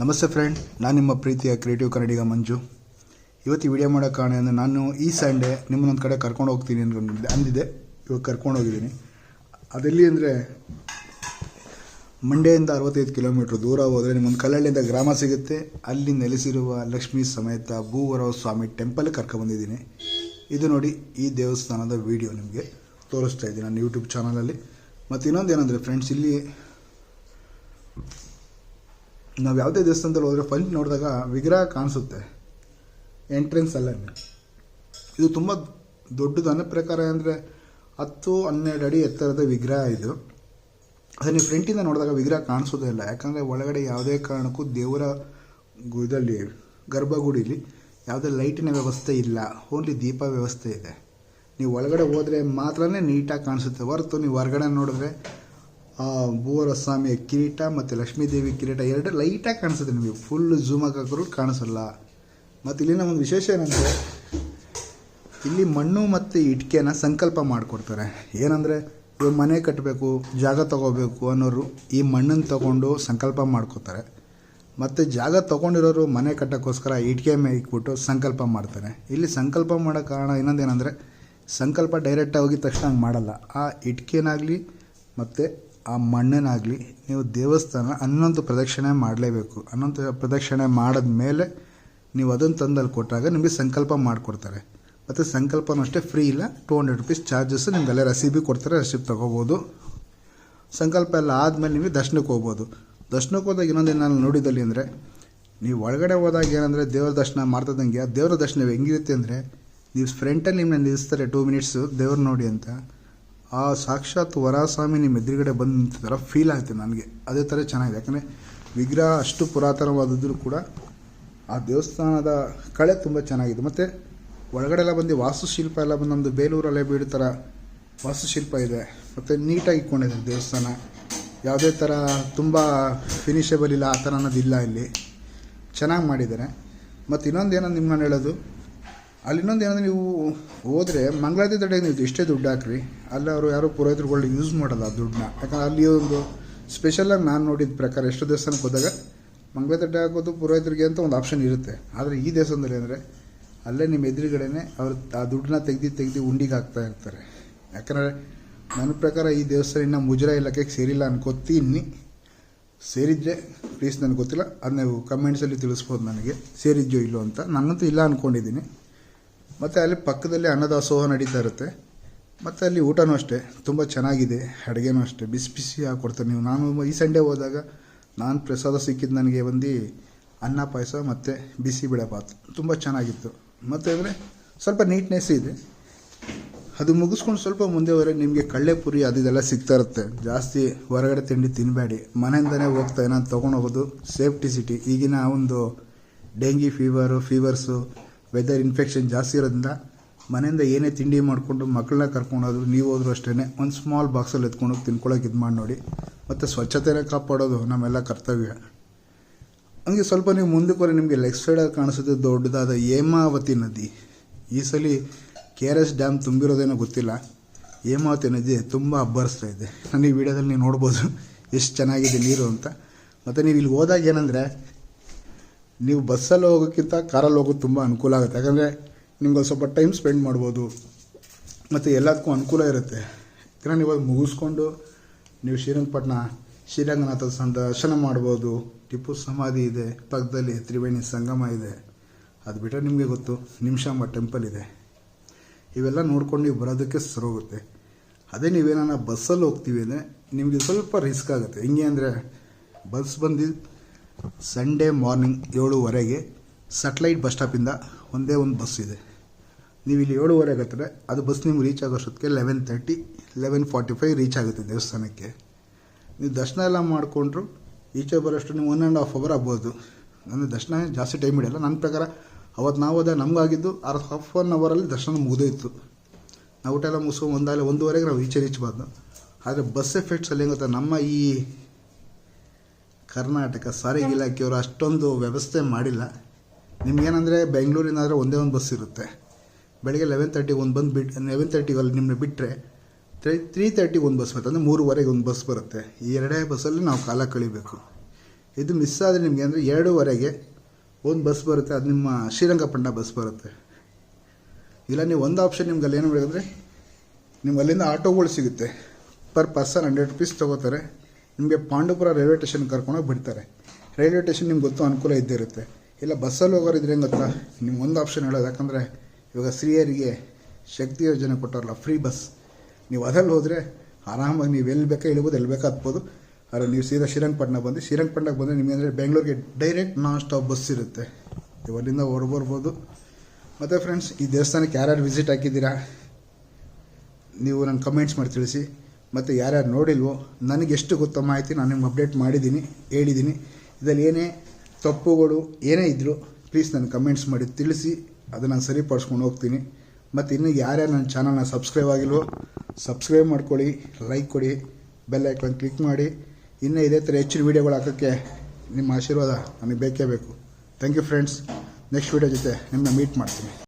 ನಮಸ್ತೆ ಫ್ರೆಂಡ್ ನಾನು ನಿಮ್ಮ ಪ್ರೀತಿಯ ಕ್ರಿಯೇಟಿವ್ ಕನ್ನಡಿಗ ಮಂಜು. ಇವತ್ತು ವಿಡಿಯೋ ಮಾಡೋ ಕಾರಣ ಅಂದರೆ ನಾನು ಈ ಸಂಡೇ ನಿಮ್ಮನ್ನೊಂದು ಕಡೆ ಕರ್ಕೊಂಡು ಹೋಗ್ತೀನಿ ಅಂದ್ಕೊಂಡಿದ್ದೆ ಅಂದಿದ್ದೆ. ಇವಾಗ ಕರ್ಕೊಂಡು ಹೋಗಿದ್ದೀನಿ. ಅದೆಲ್ಲಿ ಅಂದರೆ ಮಂಡ್ಯದಿಂದ ಅರವತ್ತೈದು ಕಿಲೋಮೀಟ್ರ್ ದೂರ ಹೋದರೆ ನಿಮ್ಮೊಂದು ಕಲ್ಲಳ್ಳಿಯಿಂದ ಗ್ರಾಮ ಸಿಗುತ್ತೆ. ಅಲ್ಲಿ ನೆಲೆಸಿರುವ ಲಕ್ಷ್ಮೀ ಸಮೇತ ಭೂವರವ ಸ್ವಾಮಿ ಟೆಂಪಲ್ ಕರ್ಕೊಬಂದಿದ್ದೀನಿ ಇದು ನೋಡಿ ಈ ದೇವಸ್ಥಾನದ ವಿಡಿಯೋ ನಿಮಗೆ ತೋರಿಸ್ತಾ ಇದ್ದೀನಿ ನನ್ನ ಯೂಟ್ಯೂಬ್ ಚಾನಲಲ್ಲಿ ಮತ್ತು ಇನ್ನೊಂದು ಏನಂದರೆ ಫ್ರೆಂಡ್ಸ್ ಇಲ್ಲಿ ನಾವು ಯಾವುದೇ ದೇವಸ್ಥಾನದಲ್ಲಿ ಹೋದರೆ ಫಸ್ಟ್ ನೋಡಿದಾಗ ವಿಗ್ರಹ ಕಾಣಿಸುತ್ತೆ. ಎಂಟ್ರೆನ್ಸ್ ಅಲ್ಲ ಇದು ತುಂಬ ದೊಡ್ಡದು ನನ್ನ ಪ್ರಕಾರ ಅಂದರೆ ಹತ್ತು ಹನ್ನೆರಡು ಅಡಿ ಎತ್ತರದ ವಿಗ್ರಹ ಇದು. ಅದೇ ನೀವು ಫ್ರಂಟಿಂದ ನೋಡಿದಾಗ ವಿಗ್ರಹ ಕಾಣಿಸೋದೇ ಇಲ್ಲ. ಯಾಕಂದರೆ ಒಳಗಡೆ ಯಾವುದೇ ಕಾರಣಕ್ಕೂ ದೇವರ ಇದರಲ್ಲಿ ಗರ್ಭಗುಡಿಲಿ ಯಾವುದೇ ಲೈಟಿನ ವ್ಯವಸ್ಥೆ ಇಲ್ಲ. ಓನ್ಲಿ ದೀಪ ವ್ಯವಸ್ಥೆ ಇದೆ. ನೀವು ಒಳಗಡೆ ಹೋದರೆ ಮಾತ್ರನೇ ನೀಟಾಗಿ ಕಾಣಿಸುತ್ತೆ. ಹೊರತು ನೀವು ಹೊರಗಡೆ ನೋಡಿದ್ರೆ ಆ ಭೂವರ ಸ್ವಾಮಿಯ ಕಿರೀಟ ಮತ್ತು ಲಕ್ಷ್ಮೀದೇವಿ ಕಿರೀಟ ಎರಡು ಲೈಟಾಗಿ ಕಾಣಿಸುತ್ತೆ ನಿಮಗೆ. ಫುಲ್ ಝೂಮ್ ಹಾಕಿದ್ರು ಕಾಣಿಸಲ್ಲ. ಮತ್ತು ಇಲ್ಲಿನ ಒಂದು ವಿಶೇಷ ಏನಂದರೆ, ಇಲ್ಲಿ ಮಣ್ಣು ಮತ್ತು ಇಟ್ಕೆನ ಸಂಕಲ್ಪ ಮಾಡಿಕೊಡ್ತಾರೆ. ಏನಂದರೆ ಇವಾಗ ಮನೆ ಕಟ್ಟಬೇಕು ಜಾಗ ತಗೋಬೇಕು ಅನ್ನೋರು ಈ ಮಣ್ಣನ್ನು ತಗೊಂಡು ಸಂಕಲ್ಪ ಮಾಡ್ಕೋತಾರೆ. ಮತ್ತು ಜಾಗ ತೊಗೊಂಡಿರೋರು ಮನೆ ಕಟ್ಟೋಕ್ಕೋಸ್ಕರ ಇಟ್ಕೆ ಮೇಲೆ ಇಕ್ಬಿಟ್ಟು ಸಂಕಲ್ಪ ಮಾಡ್ತಾರೆ. ಇಲ್ಲಿ ಸಂಕಲ್ಪ ಮಾಡೋ ಕಾರಣ ಇನ್ನೊಂದೇನೆಂದರೆ, ಸಂಕಲ್ಪ ಡೈರೆಕ್ಟಾಗಿ ಹೋಗಿದ ತಕ್ಷಣ ಹಂಗೆ ಮಾಡಲ್ಲ. ಆ ಇಟ್ಕೆನಾಗಲಿ ಮತ್ತು ಆ ಮಣ್ಣನ್ನಾಗಲಿ ನೀವು ದೇವಸ್ಥಾನ ಹನ್ನೊಂದು ಪ್ರದಕ್ಷಿಣೆ ಮಾಡಲೇಬೇಕು. ಹನ್ನೊಂದು ಪ್ರದಕ್ಷಿಣೆ ಮಾಡಿದ ಮೇಲೆ ನೀವು ಅದನ್ನು ತಂದಲ್ಲಿ ಕೊಟ್ಟಾಗ ನಿಮಗೆ ಸಂಕಲ್ಪ ಮಾಡಿಕೊಡ್ತಾರೆ. ಮತ್ತು ಸಂಕಲ್ಪನೂ ಅಷ್ಟೇ ಫ್ರೀ ಇಲ್ಲ. ಟೂ ಹಂಡ್ರೆಡ್ ರುಪೀಸ್ ಚಾರ್ಜಸ್ ನಿಮಗೆಲ್ಲ ರಸೀಬಿ ಕೊಡ್ತಾರೆ ರಸೀಬ್ ತೊಗೋಬೋದು. ಸಂಕಲ್ಪ ಎಲ್ಲ ಆದಮೇಲೆ ನೀವು ದರ್ಶನಕ್ಕೆ ಹೋಗ್ಬೋದು. ದರ್ಶನಕ್ಕೆ ಹೋದಾಗ ಇನ್ನೊಂದು ನಾನು ನೋಡಿದಲ್ಲಿ ಅಂದರೆ ನೀವು ಒಳಗಡೆ ಹೋದಾಗ ಏನಂದರೆ ದೇವ್ರ ದರ್ಶನ ಮಾಡ್ತದಂಗೆ ಆ ದೇವ್ರ ದರ್ಶನ ಹೆಂಗಿರುತ್ತೆ ಅಂದರೆ ನೀವು ಫ್ರಂಟಲ್ಲಿ ನಿಮ್ಮನ್ನ ನಿಲ್ಲಿಸ್ತಾರೆ ಟೂ ಮಿನಿಟ್ಸು ದೇವ್ರು ನೋಡಿ ಅಂತ. ಆ ಸಾಕ್ಷಾತ್ ವರಸ್ವಾಮಿ ನಿಮ್ಮ ಎದುರುಗಡೆ ಬಂದು ನಿಂತ ಥರ ಫೀಲ್ ಆಗ್ತಿದೆ ನನಗೆ. ಅದೇ ಥರ ಚೆನ್ನಾಗಿದೆ. ಯಾಕಂದರೆ ವಿಗ್ರಹ ಅಷ್ಟು ಪುರಾತನವಾದಿದ್ರೂ ಕೂಡ ಆ ದೇವಸ್ಥಾನದ ಕಳೆ ತುಂಬ ಚೆನ್ನಾಗಿದೆ. ಮತ್ತು ಒಳಗಡೆ ಎಲ್ಲ ಬಂದು ವಾಸ್ತುಶಿಲ್ಪ ಎಲ್ಲ ಬಂದು ನಮ್ಮದು ಬೀಡು ಥರ ವಾಸ್ತುಶಿಲ್ಪ ಇದೆ. ಮತ್ತು ನೀಟಾಗಿ ಇಟ್ಕೊಂಡಿದೆ ದೇವಸ್ಥಾನ. ಯಾವುದೇ ಥರ ತುಂಬ ಫಿನಿಷೇಬಲ್ ಇಲ್ಲ, ಆ ಥರ ಅನ್ನೋದಿಲ್ಲ ಇಲ್ಲಿ. ಚೆನ್ನಾಗಿ ಮಾಡಿದ್ದಾರೆ. ಮತ್ತು ಇನ್ನೊಂದು ಏನೋ ನಿಮ್ಗೆ ನಾನು ಹೇಳೋದು? ಅಲ್ಲಿ ಇನ್ನೊಂದು ಏನಂದ್ರೆ ನೀವು ಹೋದರೆ ಮಂಗಳಾರತಿ ತಡೆಗೆ ನೀವು ಎಷ್ಟೇ ದುಡ್ಡು ಹಾಕ್ರಿ. ಅಲ್ಲಿ ಅವರು ಯಾರೋ ಪುರೋಹಿತರುಗಳು ಯೂಸ್ ಮಾಡಲ್ಲ ಆ ದುಡ್ಡನ್ನ. ಯಾಕಂದ್ರೆ ಅಲ್ಲಿ ಒಂದು ಸ್ಪೆಷಲಾಗಿ ನಾನು ನೋಡಿದ ಪ್ರಕಾರ ಎಷ್ಟು ದೇವಸ್ಥಾನಕ್ಕೆ ಹೋದಾಗ ಮಂಗಳ ತಟ್ಟೆ ಹಾಕೋದು ಪುರೋಹಿತರಿಗೆ ಅಂತ ಒಂದು ಆಪ್ಷನ್ ಇರುತ್ತೆ. ಆದರೆ ಈ ದೇವಸ್ಥಾನದಲ್ಲಿ ಅಂದರೆ ಅಲ್ಲೇ ನಿಮ್ಮ ಎದುರುಗಡೆನೆ ಅವ್ರು ಆ ದುಡ್ಡನ್ನ ತೆಗ್ದು ತೆಗ್ದು ಉಂಡಿಗೆ ಹಾಕ್ತಾ ಇರ್ತಾರೆ. ಯಾಕಂದರೆ ನನ್ನ ಪ್ರಕಾರ ಈ ದೇವಸ್ಥಾನ ಇನ್ನೂ ಮುಜರಾ ಇಲಾಖೆಗೆ ಸೇರಿಲ್ಲ ಅನ್ಕೋತೀನಿ. ಸೇರಿದ್ರೆ ಪ್ಲೀಸ್ ನನಗೆ ಗೊತ್ತಿಲ್ಲ. ಅದನ್ನ ನೀವು ಕಮೆಂಟ್ಸಲ್ಲಿ ತಿಳಿಸ್ಬೋದು ನನಗೆ. ಸೇರಿದ್ಯೋ ಇಲ್ಲೋ ಅಂತ. ನನ್ನಂತೂ ಇಲ್ಲ ಅಂದ್ಕೊಂಡಿದ್ದೀನಿ ಮತ್ತು ಅಲ್ಲಿ ಪಕ್ಕದಲ್ಲಿ ಅನ್ನದಾಸೋಹ ನಡೀತಾ ಇರುತ್ತೆ. ಮತ್ತು ಅಲ್ಲಿ ಊಟನೂ ಅಷ್ಟೇ, ತುಂಬ ಚೆನ್ನಾಗಿದೆ, ಅಡುಗೆನೂ ಅಷ್ಟೇ, ಬಿಸಿ ಬಿಸಿ ಹಾಕ್ಕೊಡ್ತಾರೆ ನೀವು? ನಾನು ಈ ಸಂಡೇ ಹೋದಾಗ ನಾನು ಪ್ರಸಾದ ಸಿಕ್ಕಿದ್ದು ನನಗೆ ಒಂದು ಅನ್ನ ಪಾಯಸ ಮತ್ತು ಬಿಸಿ ಬಾತ್ ತುಂಬ ಚೆನ್ನಾಗಿತ್ತು. ಮತ್ತು ಅಂದರೆ ಸ್ವಲ್ಪ ನೀಟ್ನೆಸ್ ಇದೆ. ಅದು ಮುಗಿಸ್ಕೊಂಡು ಸ್ವಲ್ಪ ಮುಂದೆ ಹೋದರೆ ನಿಮಗೆ ಕಳ್ಳೆಪುರಿ ಅದು ಇದೆಲ್ಲ ಸಿಗ್ತಾ ಇರುತ್ತೆ. ಜಾಸ್ತಿ ಹೊರಗಡೆ ತಿಂಡಿ ತಿನ್ನಬೇಡಿ ಮನೆಯಿಂದನೇ ಹೋಗ್ತಾ ಏನಾದ್ರು ತೊಗೊಂಡು ಹೋಗೋದು ಸೇಫ್ಟಿ ಸಿಟಿ. ಈಗಿನ ಒಂದು dengue fever fevers weather infection ಜಾಸ್ತಿ ಇರೋದ್ರಿಂದ ಮನೆಯಿಂದ ಏನೇ ತಿಂಡಿ ಮಾಡಿಕೊಂಡು ಮಕ್ಕಳನ್ನ ಕರ್ಕೊಂಡೋದ್ರು, ನೀವು ಹೋದ್ರು ಅಷ್ಟೇ ಒಂದು ಸ್ಮಾಲ್ ಬಾಕ್ಸಲ್ಲಿ ಎತ್ಕೊಂಡು ತಿನ್ಕೊಳ್ಳೋಕೆ ಇದು ಮಾಡಿ ನೋಡಿ. ಮತ್ತು ಸ್ವಚ್ಛತೆನ ಕಾಪಾಡೋದು ನಮ್ಮೆಲ್ಲ ಕರ್ತವ್ಯ. ಹಂಗೆ ಸ್ವಲ್ಪ ನೀವು ಮುಂದಕ್ಕೆ ನಿಮಗೆ ಲೆಫ್ಟ್ ಸೈಡಲ್ಲಿ ಕಾಣಿಸುತ್ತೆ, ದೊಡ್ಡದಾದ ಹೇಮಾವತಿ ನದಿ. ಈ ಸಲ ಕೆ ಆರ್ ಎಸ್ ಡ್ಯಾಮ್ ತುಂಬಿರೋದೇನೋ ಗೊತ್ತಿಲ್ಲ. ಹೇಮಾವತಿ ನದಿ ತುಂಬ ಅಬ್ಬರಿಸ್ತಾ ಇದೆ. ನಾನು ಈ ವಿಡಿಯೋದಲ್ಲಿ ನೀವು ನೋಡ್ಬೋದು ಎಷ್ಟು ಚೆನ್ನಾಗಿದೆ ನೀರು ಅಂತ. ಮತ್ತು ನೀವು ಇಲ್ಲಿ ಹೋದಾಗ ಏನಂದರೆ ನೀವು ಬಸ್ಸಲ್ಲಿ ಹೋಗೋಕ್ಕಿಂತ ಕಾರಲ್ಲಿ ಹೋಗೋದು ತುಂಬ ಅನುಕೂಲ ಆಗುತ್ತೆ. ಯಾಕಂದರೆ ನಿಮ್ಗೆ ಸ್ವಲ್ಪ ಟೈಮ್ ಸ್ಪೆಂಡ್ ಮಾಡ್ಬೋದು. ಮತ್ತು ಎಲ್ಲದಕ್ಕೂ ಅನುಕೂಲ ಇರುತ್ತೆ. ಯಾಕಂದರೆ ನೀವು ಮುಗಿಸ್ಕೊಂಡು ನೀವು ಶ್ರೀರಂಗಪಟ್ಟಣ ಶ್ರೀರಂಗನಾಥ ದರ್ಶನ ಮಾಡ್ಬೋದು. ಟಿಪ್ಪು ಸಮಾಧಿ ಇದೆ, ಪಕ್ಕದಲ್ಲಿ ತ್ರಿವೇಣಿ ಸಂಗಮ ಇದೆ. ಅದು ಬಿಟ್ಟರೆ ನಿಮಗೆ ಗೊತ್ತು ನಿಮಿಷಾಂಬ ಟೆಂಪಲ್ ಇದೆ. ಇವೆಲ್ಲ ನೋಡ್ಕೊಂಡು ನೀವು ಬರೋದಕ್ಕೆ ಸರೋಗುತ್ತೆ ಅದೇ ನೀವೇನ ಬಸ್ಸಲ್ಲಿ ಹೋಗ್ತೀವಿ ಅಂದರೆ ನಿಮಗೆ ಸ್ವಲ್ಪ ರಿಸ್ಕ್ ಆಗುತ್ತೆ. ಹೆಂಗೆ ಅಂದರೆ, ಬಸ್ ಬಂದು ಸಂಡೇ ಮಾರ್ನಿಂಗ್ ಏಳುವರೆಗೆ ಸಟ್ಲೈಟ್ ಬಸ್ ಸ್ಟಾಪಿಂದ ಒಂದೇ ಒಂದು ಬಸ್ ಇದೆ. ನೀವು ಇಲ್ಲಿ ಏಳುವರೆಗೆ ಹತ್ತಿರ ಅದು ಬಸ್ ನಿಮ್ಗೆ reach ಆಗೋಷ್ಟೊತ್ತಿಗೆ eleven thirty eleven forty five reach ಆಗುತ್ತೆ ದೇವಸ್ಥಾನಕ್ಕೆ. ನೀವು ದರ್ಶನ ಎಲ್ಲ ಮಾಡಿಕೊಂಡ್ರು, ಈಚೆ ಬರೋಷ್ಟು ನೀವು ಒನ್ ಆ್ಯಂಡ್ ಹಾಫ್ ಅವರ್ ಆಗ್ಬೋದು. ಅಂದರೆ ದರ್ಶನ ಜಾಸ್ತಿ ಟೈಮ್ ಇಡಲ್ಲ ನನ್ನ ಪ್ರಕಾರ ಅವತ್ತು ನಾವು ಹೋದಾಗ ನಮಗಾಗಿದ್ದು ಅರ್ ಹಾಫ್ ಒನ್ ಅವರಲ್ಲಿ ದರ್ಶನ ಮುಗಿದೋಯ್ತು ನಾವು ಊಟ ಎಲ್ಲ ಮುಗಿಸ್ಕೊಂಡು ಒಂದಾಗಲೇ ಒಂದೂವರೆಗೆ ನಾವು ಈಚೆ ರೀಚ್ ಬಂದು ಆದರೆ ಬಸ್ ಎಫೆಕ್ಟ್ಸಲ್ಲಿ ಹೆಂಗೆ ನಮ್ಮ ಈ ಕರ್ನಾಟಕ ಸಾರಿಗೆ ಇಲಾಖೆಯವರು ಅಷ್ಟೊಂದು ವ್ಯವಸ್ಥೆ ಮಾಡಿಲ್ಲ. ನಿಮ್ಗೇನಂದರೆ ಬೆಂಗಳೂರಿನಾದರೆ ಒಂದೇ ಒಂದು ಬಸ್ ಇರುತ್ತೆ. ಬೆಳಗ್ಗೆ ಲೆವೆನ್ ತರ್ಟಿಗೆ ಒಂದು ಬಂದು ಬಿಟ್ಟು ಲೆವೆನ್ ತರ್ಟಿಗೆ ಅಲ್ಲಿ ನಿಮ್ಮನ್ನ ಬಿಟ್ಟರೆ ತ್ರೀ ತ್ರೀ ತರ್ಟಿಗೆ ಒಂದು ಬಸ್ ಬರುತ್ತೆ. ಅಂದರೆ ಮೂರುವರೆಗೆ ಒಂದು ಬಸ್ ಬರುತ್ತೆ. ಈ ಎರಡೇ ಬಸ್ಸಲ್ಲಿ ನಾವು ಕಾಲ ಕಳಿಬೇಕು. ಇದು ಮಿಸ್ ಆದರೆ ನಿಮಗೆ ಅಂದರೆ ಎರಡೂವರೆಗೆ ಒಂದು ಬಸ್ ಬರುತ್ತೆ. ಅದು ನಿಮ್ಮ ಶ್ರೀರಂಗಪಟ್ಟಣ ಬಸ್ ಬರುತ್ತೆ. ಇಲ್ಲ ನೀವು ಒಂದು ಆಪ್ಷನ್ ನಿಮ್ಗೆ ಅಲ್ಲಿ ಏನು ಮಾಡಿದ್ರೆ ನಿಮ್ಗೆ ಅಲ್ಲಿಂದ ಆಟೋಗಳು ಸಿಗುತ್ತೆ. ಪರ್ ಪರ್ಸನ್ ಹಂಡ್ರೆಡ್ ರುಪೀಸ್ ತೊಗೋತಾರೆ. ನಿಮಗೆ ಪಾಂಡವಪುರ ರೈಲ್ವೆ ಸ್ಟೇಷನ್ ಕರ್ಕೊಂಡೋಗಿ ಬಿಡ್ತಾರೆ. ರೈಲ್ವೆ ಸ್ಟೇಷನ್ ನಿಮ್ಗೆ ಗೊತ್ತು ಅನುಕೂಲ ಇದ್ದೇ ಇರುತ್ತೆ. ಇಲ್ಲ ಬಸ್ಸಲ್ಲಿ ಹೋಗೋರು ಇದ್ರೆ ಹೆಂಗೆ ಗೊತ್ತಾ? ನಿಮ್ಗೆ ಒಂದು ಆಪ್ಷನ್ ಹೇಳೋದು, ಯಾಕಂದರೆ ಇವಾಗ ಸ್ತ್ರೀಯರಿಗೆ ಶಕ್ತಿ ಯೋಜನೆ ಕೊಟ್ಟಾರಲ್ಲ ಫ್ರೀ ಬಸ್ ನೀವು ಅದರಲ್ಲಿ ಹೋದರೆ ಆರಾಮಾಗಿ ನೀವು ಎಲ್ಲಿ ಬೇಕಾ ಹೇಳ್ಬೋದು, ಎಲ್ಲಿ ಬೇಕಾ ಹತ್ಬೋದು ಆದರೆ ನೀವು ಸೀದಾ ಶ್ರೀರಂಗಪಟ್ಟಣ ಬಂದು ಶ್ರೀರಂಗಪಟ್ಟಣಕ್ಕೆ ಬಂದರೆ ನಿಮಗೆ ಅಂದರೆ ಬೆಂಗಳೂರಿಗೆ ಡೈರೆಕ್ಟ್ ನಾನ್ ಸ್ಟಾಪ್ ಬಸ್ ಇರುತ್ತೆ. ನೀವು ಅಲ್ಲಿಂದ ಹೊರಬರ್ಬೋದು ಮತ್ತು ಫ್ರೆಂಡ್ಸ್ ಈ ದೇವಸ್ಥಾನಕ್ಕೆ ಯಾರ್ಯಾರು ವಿಸಿಟ್ ಹಾಕಿದ್ದೀರಾ? ನೀವು ನನ್ನ ಕಮೆಂಟ್ಸ್ ಮಾಡಿ ತಿಳಿಸಿ. ಮತ್ತು ಯಾರ್ಯಾರು ನೋಡಿಲ್ವೋ ನನಗೆ ಎಷ್ಟು ಗೊತ್ತೋ ಮಾಹಿತಿ ನಾನು ನಿಮ್ಗೆ ಅಪ್ಡೇಟ್ ಮಾಡಿದ್ದೀನಿ, ಹೇಳಿದ್ದೀನಿ. ಇದರಲ್ಲಿ ಏನೇ ತಪ್ಪುಗಳು ಏನೇ ಇದ್ದರೂ ಪ್ಲೀಸ್ ನನ್ನ ಕಮೆಂಟ್ಸ್ ಮಾಡಿ ತಿಳಿಸಿ, ಅದನ್ನು ನಾನು ಸರಿಪಡಿಸ್ಕೊಂಡು ಹೋಗ್ತೀನಿ. ಮತ್ತು ಇನ್ನು ಯಾರ್ಯಾರು ನನ್ನ ಚಾನಲ್ನ ಸಬ್ಸ್ಕ್ರೈಬ್ ಆಗಿಲ್ವೋ ಸಬ್ಸ್ಕ್ರೈಬ್ ಮಾಡ್ಕೊಳ್ಳಿ ಲೈಕ್ ಕೊಡಿ ಬೆಲ್ ಐಕಾನ್ ಕ್ಲಿಕ್ ಮಾಡಿ. ಇನ್ನೂ ಇದೇ ಥರ ಹೆಚ್ಚಿನ ವೀಡಿಯೋಗಳು ಹಾಕೋಕ್ಕೆ ನಿಮ್ಮ ಆಶೀರ್ವಾದ ನನಗೆ ಬೇಕೇ ಬೇಕು. Thank you friends next video ಜೊತೆ ನಿಮ್ಮನ್ನ ಮೀಟ್ ಮಾಡ್ತೀನಿ.